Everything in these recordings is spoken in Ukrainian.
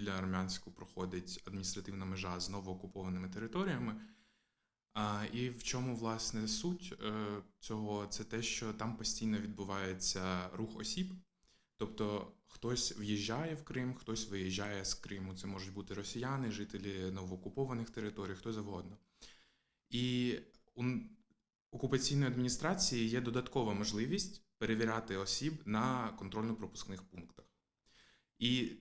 біля Армянську проходить адміністративна межа з новоокупованими територіями. І в чому власне суть е, цього? Це те, що там постійно відбувається рух осіб. Тобто хтось в'їжджає в Крим, хтось виїжджає з Криму. Це можуть бути росіяни, жителі новоокупованих територій, хто завгодно. І у окупаційної адміністрації є додаткова можливість перевіряти осіб на контрольно-пропускних пунктах. І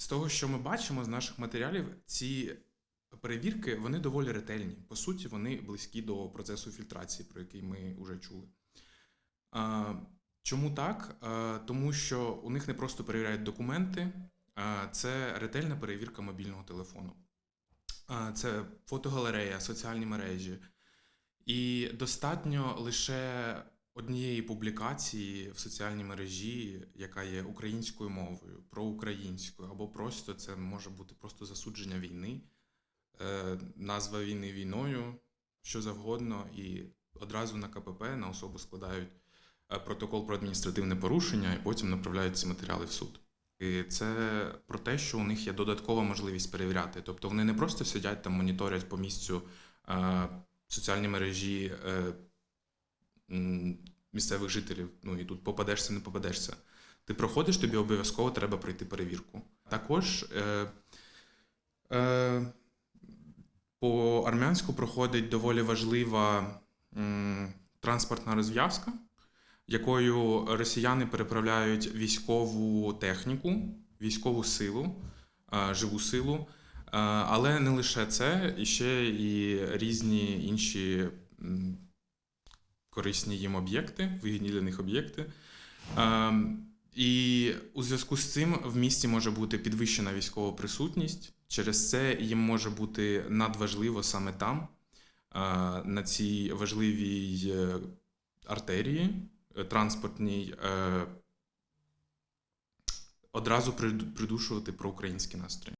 з того, що ми бачимо з наших матеріалів, ці перевірки вони доволі ретельні. По суті, вони близькі до процесу фільтрації, про який ми вже чули. Чому так? Тому що у них не просто перевіряють документи, це ретельна перевірка мобільного телефону. Це фотогалерея, соціальні мережі. І достатньо лише однієї публікації в соціальній мережі, яка є українською мовою, проукраїнською, або просто це може бути просто засудження війни, е, назва війни війною, що завгодно, і одразу на КПП на особу складають е, протокол про адміністративне порушення, і потім направляють ці матеріали в суд. І це про те, що у них є додаткова можливість перевіряти. Тобто вони не просто сидять там, моніторять по місцю е, соціальні мережі місцевих жителів. Ну і тут попадешся, не попадешся. Ти проходиш, тобі обов'язково треба пройти перевірку. Також е, е, по армянську проходить доволі важлива м, транспортна розв'язка, якою росіяни переправляють військову техніку, військову силу, е, живу силу. Е, Але не лише це, і ще і різні інші корисні їм об'єкти, вигідні для них об'єкти. Е, І у зв'язку з цим в місті може бути підвищена військова присутність. Через це їм може бути надважливо саме там, е, на цій важливій е, артерії е, транспортній, одразу приду- придушувати проукраїнські настрої.